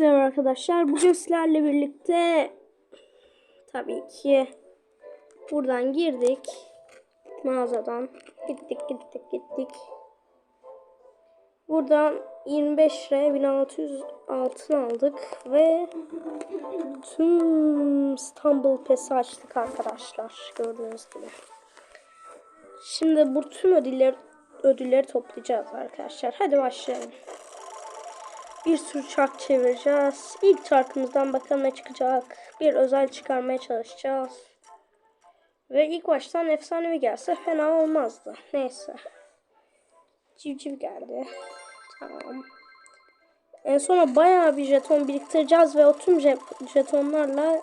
Hepinize merhaba arkadaşlar. Bugün sizlerle birlikte tabii ki buradan girdik. Mağazadan gittik gittik gittik. Buradan 25 liraya 1600 altın aldık ve tüm İstanbul Pes'i açtık arkadaşlar gördüğünüz gibi. Şimdi bu tüm ödülleri, ödülleri toplayacağız arkadaşlar. Hadi başlayalım. Bir sürü çark çevireceğiz. İlk çarkımızdan bakalım ne çıkacak. Bir özel çıkarmaya çalışacağız. Ve ilk baştan efsanevi gelse fena olmazdı. Neyse. Civciv geldi. Tamam. En sona bayağı bir jeton biriktireceğiz ve o tüm je- jetonlarla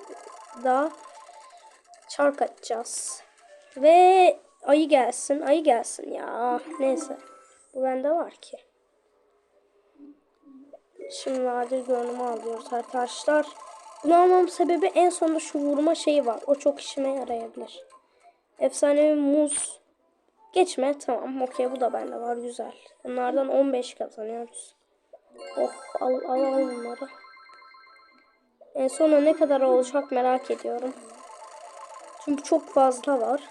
da çark atacağız. Ve ayı gelsin. Ayı gelsin ya. Neyse. Bu bende var ki. Şimdi nadir görünümü alıyoruz arkadaşlar. Bunu almamın sebebi en sonunda şu vurma şeyi var. O çok işime yarayabilir. Efsanevi muz. Geçme tamam okey bu da bende var güzel. Bunlardan 15 kazanıyoruz. Oh al al al bunları. En sona ne kadar olacak merak ediyorum. Çünkü çok fazla var.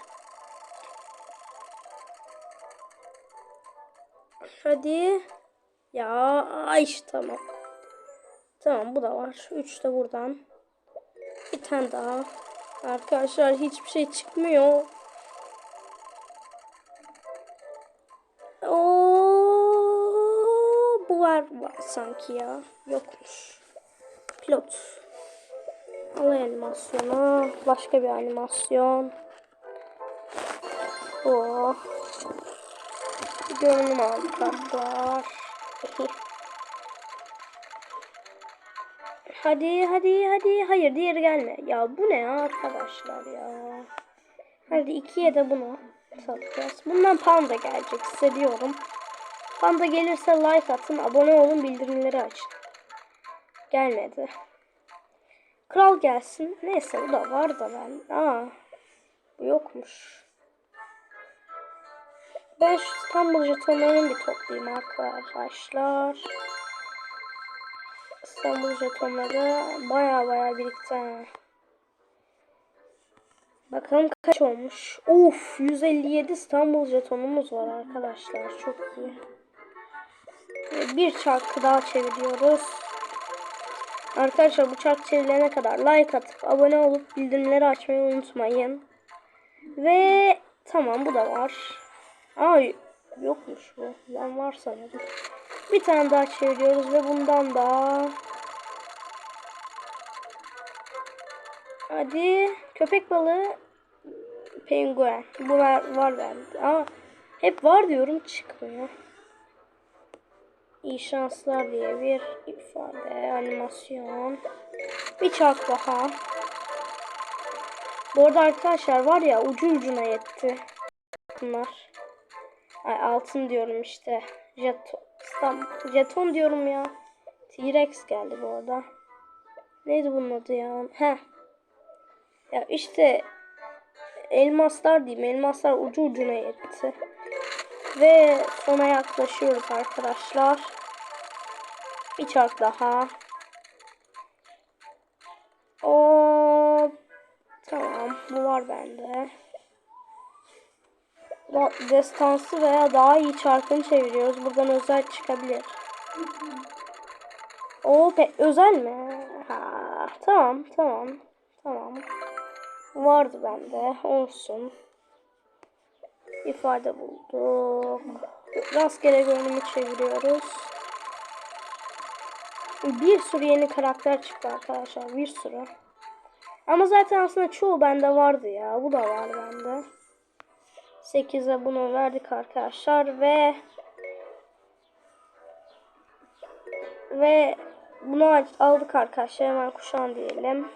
Hadi. Ya ay işte tamam. Tamam bu da var. Üç de buradan. Bir tane daha. Arkadaşlar hiçbir şey çıkmıyor. Oo, bu var sanki ya. Yokmuş. Pilot. Alay animasyonu. Başka bir animasyon. Oh. Görünüm aldık arkadaşlar. Hadi hadi hadi. Hayır diğeri gelme. Ya bu ne ya arkadaşlar ya. Hadi ikiye de bunu satacağız. Bundan panda gelecek hissediyorum. Panda gelirse like atın, abone olun, bildirimleri açın. Gelmedi. Kral gelsin. Neyse bu da var da ben. Aa, bu yokmuş. Ben şu İstanbul jetonlarını bir toplayayım arkadaşlar. İstanbul jetonları baya baya birikti. Bakalım kaç olmuş. Of 157 İstanbul jetonumuz var arkadaşlar. Çok iyi. Bir çarkı daha çeviriyoruz. Arkadaşlar bu çark çevirene kadar like atıp abone olup bildirimleri açmayı unutmayın. Ve tamam bu da var. Aa yokmuş bu. Ben var sanırım. Bir tane daha çeviriyoruz ve bundan da Hadi köpek balığı penguen. Bu var, var bende. Ama hep var diyorum çıkmıyor. İyi şanslar diye bir ifade, animasyon. Bir çark daha. Bu arada arkadaşlar var ya ucu ucuna yetti. Bunlar. Ay altın diyorum işte. Jeton, jeton diyorum ya. T-Rex geldi bu arada. Neydi bunun adı ya? Heh. Ya işte elmaslar diyeyim. Elmaslar ucu ucuna yetti. Ve sona yaklaşıyoruz arkadaşlar. Bir çark daha. O tamam bu var bende. Destansı veya daha iyi çarkını çeviriyoruz. Buradan özel çıkabilir. O özel mi? Ha, tamam tamam tamam. Vardı bende. Olsun. İfade bulduk. Rastgele görünümü çeviriyoruz. Bir sürü yeni karakter çıktı arkadaşlar. Bir sürü. Ama zaten aslında çoğu bende vardı ya. Bu da var bende. 8'e bunu verdik arkadaşlar ve ve bunu aldık arkadaşlar hemen kuşan diyelim.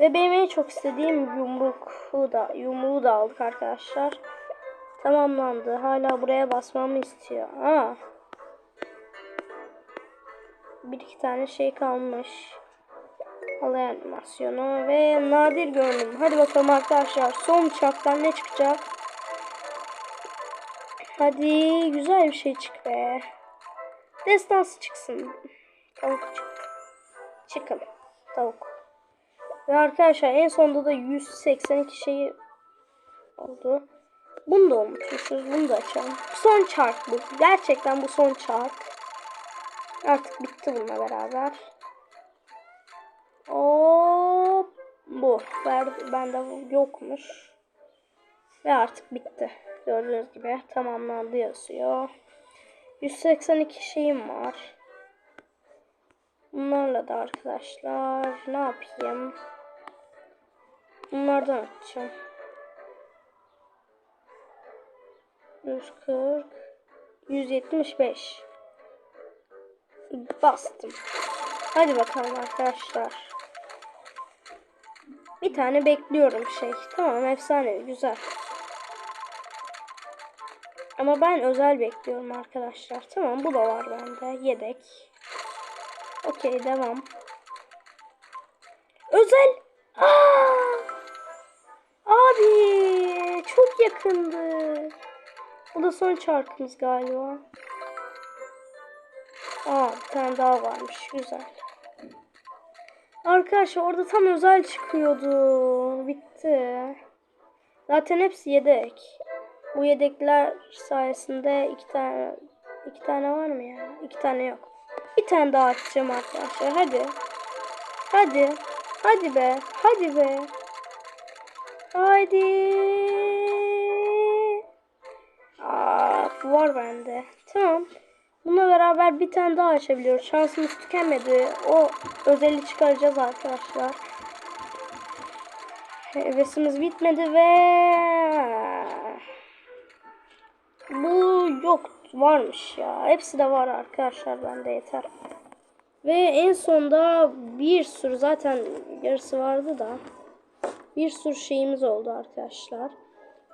Ve benim en çok istediğim yumruğu da yumruğu da aldık arkadaşlar. Tamamlandı. Hala buraya basmamı istiyor. Aa. Bir iki tane şey kalmış. Alay animasyonu ve nadir görünüm. Hadi bakalım arkadaşlar. Son uçaktan ne çıkacak? Hadi güzel bir şey çık be. Destansı çıksın. Tavuk çık. Çıkın. Tavuk. Ve arkadaşlar en sonunda da 182 şeyi oldu. Bunu da unutmuşuz. Bunu da açalım. Son çark bu. Gerçekten bu son çark. Artık bitti bununla beraber. O bu. Ben, bende yokmuş. Ve artık bitti. Gördüğünüz gibi tamamlandı yazıyor. 182 şeyim var. Bunlarla da arkadaşlar ne yapayım? Bunlardan açacağım. 140 175 Bastım. Hadi bakalım arkadaşlar. Bir tane bekliyorum şey. Tamam efsane güzel. Ama ben özel bekliyorum arkadaşlar. Tamam bu da var bende. Yedek. Okey devam. Özel. Aa! Abi çok yakındı. Bu da son çarkımız galiba. Aa bir tane daha varmış. Güzel. Arkadaşlar orada tam özel çıkıyordu. Bitti. Zaten hepsi yedek. Bu yedekler sayesinde iki tane iki tane var mı ya? İki tane yok. Bir tane daha açacağım arkadaşlar. Hadi. Hadi. Hadi be. Hadi be. Hadi. Aa, var bende. Tamam. Bununla beraber bir tane daha açabiliyoruz. Şansımız tükenmedi. O özeli çıkaracağız arkadaşlar. Hevesimiz bitmedi ve bu yok varmış ya. Hepsi de var arkadaşlar bende yeter. Ve en sonda bir sürü zaten yarısı vardı da bir sürü şeyimiz oldu arkadaşlar.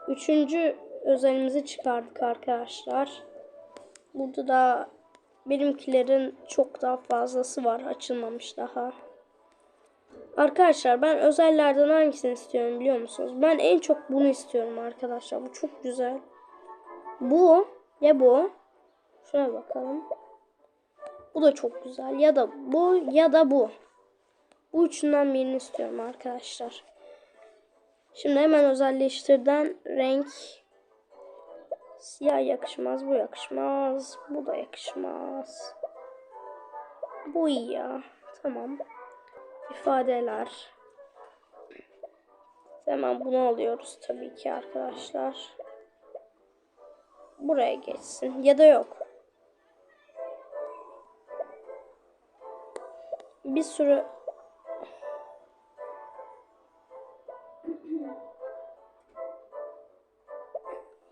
Üçüncü özelimizi çıkardık arkadaşlar. Burada da benimkilerin çok daha fazlası var. Açılmamış daha. Arkadaşlar ben özellerden hangisini istiyorum biliyor musunuz? Ben en çok bunu istiyorum arkadaşlar. Bu çok güzel. Bu ya bu. Şuna bakalım. Bu da çok güzel. Ya da bu ya da bu. Bu üçünden birini istiyorum arkadaşlar. Şimdi hemen özelleştirden renk siyah yakışmaz. Bu yakışmaz. Bu da yakışmaz. Bu iyi ya. Tamam. İfadeler. Hemen bunu alıyoruz tabii ki arkadaşlar buraya geçsin ya da yok. Bir sürü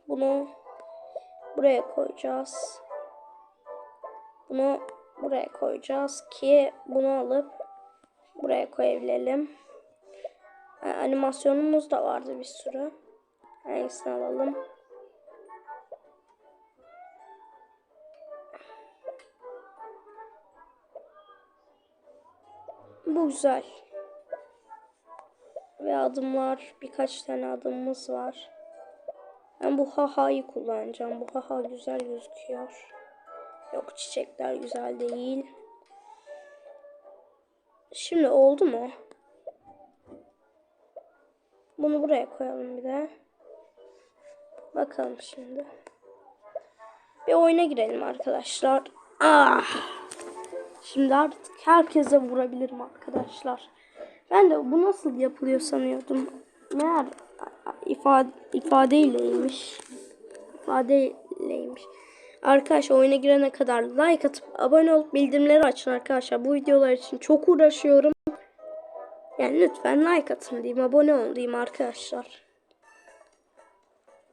bunu buraya koyacağız. Bunu buraya koyacağız ki bunu alıp buraya koyabilelim. Yani animasyonumuz da vardı bir sürü. Hangisini alalım? Güzel. Ve adımlar birkaç tane adımımız var. Ben bu haha'yı kullanacağım. Bu haha güzel gözüküyor. Yok çiçekler güzel değil. Şimdi oldu mu? Bunu buraya koyalım bir de. Bakalım şimdi. Bir oyuna girelim arkadaşlar. Ah! Şimdi artık herkese vurabilirim arkadaşlar. Ben de bu nasıl yapılıyor sanıyordum. Meğer ifade, ifadeyleymiş. İfadeyleymiş. Arkadaşlar oyuna girene kadar like atıp abone olup bildirimleri açın arkadaşlar. Bu videolar için çok uğraşıyorum. Yani lütfen like atın diyeyim. Abone olun diyeyim arkadaşlar.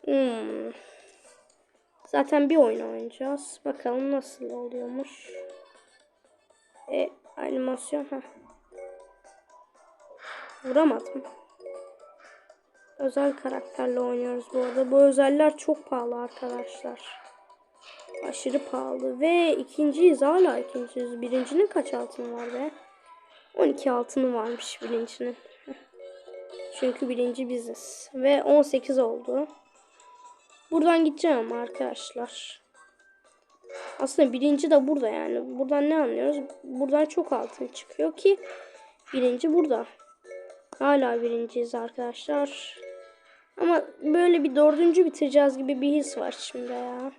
Hmm. Zaten bir oyun oynayacağız. Bakalım nasıl oluyormuş. E, animasyon ha. Vuramadım. Özel karakterle oynuyoruz bu arada. Bu özeller çok pahalı arkadaşlar. Aşırı pahalı. Ve ikinciyiz hala ikinciyiz. Birincinin kaç altını var be? 12 altını varmış birincinin. Çünkü birinci biziz. Ve 18 oldu. Buradan gideceğim arkadaşlar. Aslında birinci de burada yani. Buradan ne anlıyoruz? Buradan çok altın çıkıyor ki birinci burada. Hala birinciyiz arkadaşlar. Ama böyle bir dördüncü bitireceğiz gibi bir his var şimdi ya.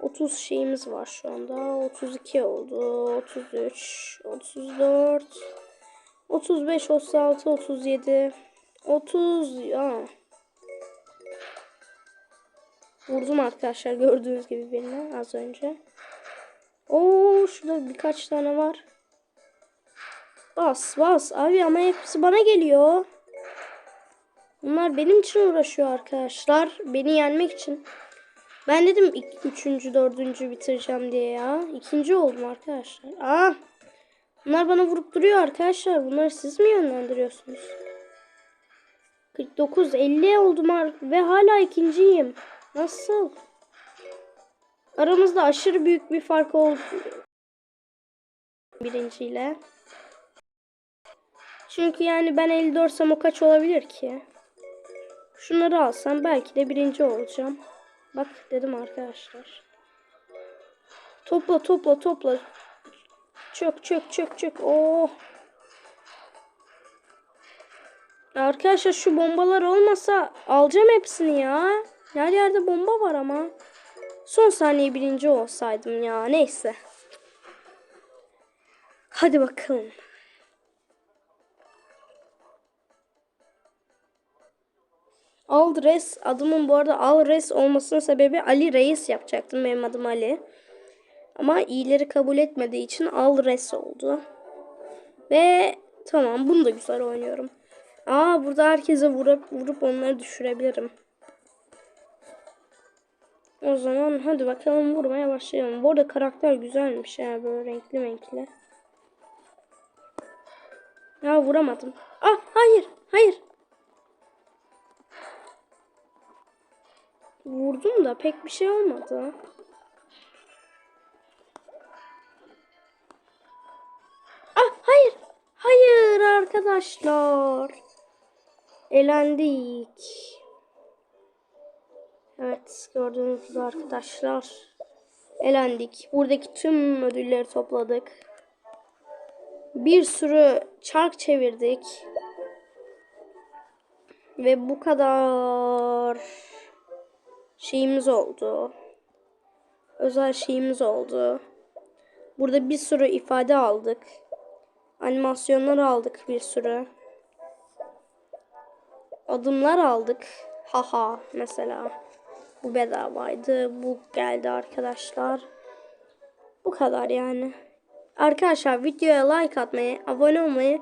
30 şeyimiz var şu anda. 32 oldu. 33, 34, 35, 36, 37, 30 ya. Vurdum arkadaşlar gördüğünüz gibi birine az önce. Oo şurada birkaç tane var. Bas bas abi ama hepsi bana geliyor. Bunlar benim için uğraşıyor arkadaşlar. Beni yenmek için. Ben dedim ilk, üçüncü, dördüncü bitireceğim diye ya. İkinci oldum arkadaşlar. Aa, bunlar bana vurup duruyor arkadaşlar. Bunları siz mi yönlendiriyorsunuz? 49, 50 oldum ve hala ikinciyim. Nasıl? Aramızda aşırı büyük bir fark oldu. Birinciyle. Çünkü yani ben 54'sam o kaç olabilir ki? Şunları alsam belki de birinci olacağım. Bak dedim arkadaşlar. Topla topla topla. Çök çök çök çök. Oh. Arkadaşlar şu bombalar olmasa alacağım hepsini ya. Her yerde bomba var ama. Son saniye birinci olsaydım ya. Neyse. Hadi bakalım. Aldres adımın bu arada Alres olmasının sebebi Ali Reis yapacaktım. Benim adım Ali. Ama iyileri kabul etmediği için Alres oldu. Ve tamam bunu da güzel oynuyorum. Aa burada herkese vurup vurup onları düşürebilirim. O zaman hadi bakalım vurmaya başlayalım. Bu arada karakter güzelmiş ya böyle renkli renkli. Ya vuramadım. Ah hayır hayır. Vurdum da pek bir şey olmadı. Ah hayır. Hayır arkadaşlar. Elendik. Evet gördüğünüz gibi arkadaşlar. Elendik. Buradaki tüm ödülleri topladık. Bir sürü çark çevirdik. Ve bu kadar şeyimiz oldu. Özel şeyimiz oldu. Burada bir sürü ifade aldık. Animasyonlar aldık bir sürü. Adımlar aldık. Haha mesela. Bu bedavaydı. Bu geldi arkadaşlar. Bu kadar yani. Arkadaşlar videoya like atmayı, abone olmayı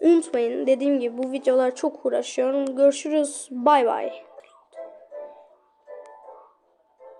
unutmayın. Dediğim gibi bu videolar çok uğraşıyorum. Görüşürüz. Bay bay.